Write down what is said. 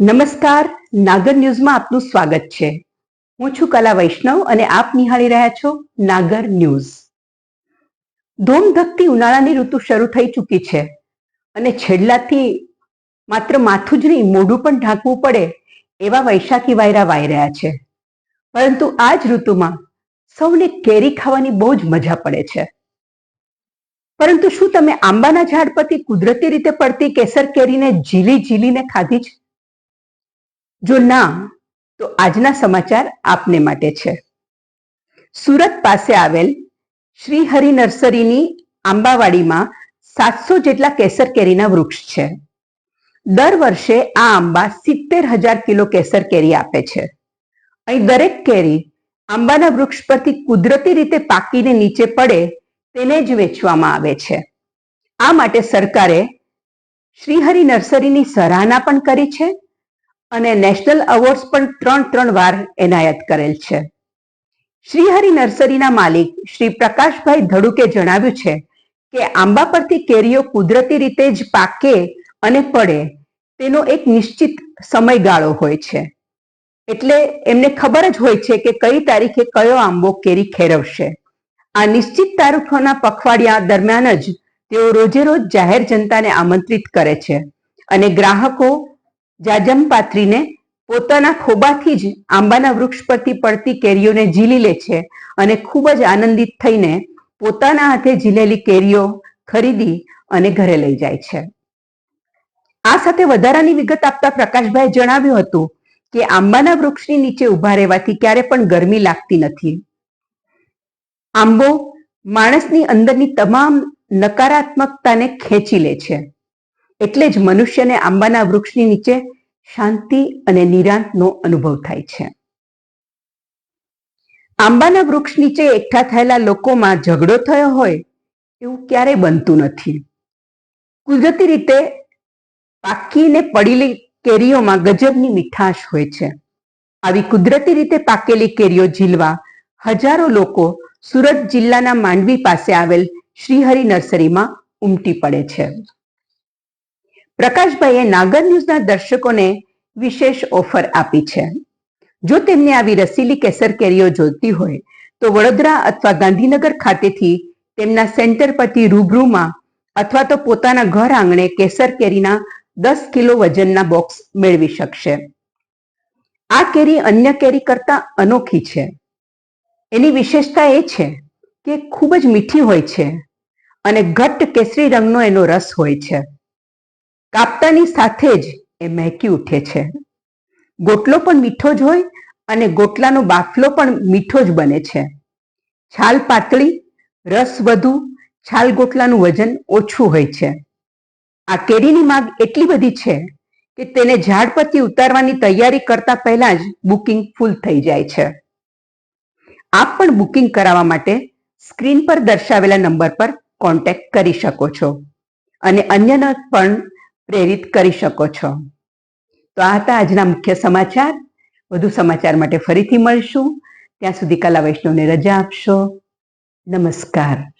નમસ્કાર, નાગર ન્યૂઝમાં આપનું સ્વાગત છે. હું છું કલા વૈષ્ણવ અને આપ નિહાળી રહ્યા છો નાગર ન્યૂઝ. ધોમધકતી ઉનાળાની ઋતુ શરૂ થઈ ચૂકી છે અને છેલ્લાથી માત્ર માથું જ નહીં, મોઢું પણ ઢાંકવું પડે એવા વૈશાખી વાયરા વાઈ રહ્યા છે. પરંતુ આ જ ઋતુમાં સૌને કેરી ખાવાની બહુ જ મજા પડે છે. પરંતુ શું તમે આંબાના ઝાડ પરથી કુદરતી રીતે પડતી કેસર કેરીને ઝીલી ઝીલીને ખાધી છે જો ના, તો આજના સમાચાર આપને માટે છે. સુરત પાસે આવેલ શ્રીહરિ નર્સરીની આંબાવાડીમાં સાતસો જેટલા કેસર કેરીના વૃક્ષ છે. દર વર્ષે આ આંબા સિત્તેર હજાર કિલો કેસર કેરી આપે છે. અહીં દરેક કેરી આંબાના વૃક્ષ પરથી કુદરતી રીતે પાકીને નીચે પડે તેને જ વેચવામાં આવે છે. આ માટે સરકારે શ્રીહરિ નર્સરીની સરાહના પણ કરી છે અને નેશનલ એવોર્ડ્સ પણ ત્રણ ત્રણ વાર એનાયત કરેલ છે. શ્રીહરિ નર્સરીના માલિક શ્રી પ્રકાશભાઈ ધડુકે જણાવ્યું છે કે આંબા પરથી કેરીઓ કુદરતી રીતે જ પાકે અને પડે તેનો એક નિશ્ચિત સમયગાળો હોય છે. એટલે એમને ખબર જ હોય છે કે કઈ તારીખે કયો આંબો કેરી ખેરવશે. આ નિશ્ચિત તારીખોના પખવાડિયા દરમિયાન જ તેઓ રોજે રોજ જાહેર જનતાને આમંત્રિત કરે છે અને ગ્રાહકો જાજમ પાથરીને પોતાના ખોબાથી જ આંબાના વૃક્ષ પરથી પડતી કેરીઓને ઝીલી લે છે અને ખૂબ જ આનંદિત થઈને પોતાના હાથે ઝીલેલી કેરીઓ ખરીદી અને ઘરે લઈ જાય છે. આ સાથે વધારાની વિગત આપતા પ્રકાશભાઈ જણાવ્યું હતું કે આંબાના વૃક્ષની નીચે ઊભા રહેવાથી ક્યારે પણ ગરમી લાગતી નથી. આંબો માણસની અંદરની તમામ નકારાત્મકતાને ખેંચી લે છે. એટલે જ મનુષ્યને આંબાના વૃક્ષની નીચે શાંતિ અને નિરાંતનો અનુભવ થાય છે. આંબાના વૃક્ષ નીચે એકઠા થયેલા લોકોમાં ઝઘડો થયો હોય એવું ક્યારેય બનતું નથી. કુદરતી રીતે પાકીને પડેલી કેરીઓમાં ગજબની મીઠાશ હોય છે. આવી કુદરતી રીતે પાકેલી કેરીઓ ઝીલવા હજારો લોકો સુરત જિલ્લાના માંડવી પાસે આવેલ શ્રીહરિ નર્સરીમાં ઉમટી પડે છે. પ્રકાશભાઈએ નાગર ન્યૂઝના દર્શકોને વિશેષ ઓફર આપી છે. જો તેમને આવી રસીલી કેસર કેરીઓ જોઈતી હોય, તો વડોદરા અથવા ગાંધીનગર ખાતેથી તેમના સેન્ટર પરથી રૂબરૂમાં અથવા તો પોતાના ઘર આંગણે કેસર કેરીના દસ કિલો વજનના બોક્સ મેળવી શકશે. આ કેરી અન્ય કેરી કરતા અનોખી છે. એની વિશેષતા એ છે કે ખૂબ જ મીઠી હોય છે અને ઘટ્ટ કેસરી રંગનો એનો રસ હોય છે. કાપતાની સાથે જ એ મહેકી ઉઠે છે. ગોટલો પણ મીઠો જ હોય અને ગોટલાનો બાફલો પણ મીઠો જ બને છે. છાલ પાતળી, રસ વધુ, છાલ ગોટલાનું વજન ઓછું હોય છે. આ કેરીની માગ એટલી બધી છે કે તેને ઝાડ પરથી ઉતારવાની તૈયારી કરતા પહેલા જ બુકિંગ ફૂલ થઈ જાય છે. આપ પણ બુકિંગ કરાવવા માટે સ્ક્રીન પર દર્શાવેલા નંબર પર કોન્ટેક્ટ કરી શકો છો. અને અન્યને પણ પ્રેરિત કરી શકો છો. તો આ હતા આજના મુખ્ય સમાચાર. વધુ સમાચાર માટે ફરીથી મળશું. ત્યાં સુધી કલા વૈષ્ણવને રજા આપશો. નમસ્કાર.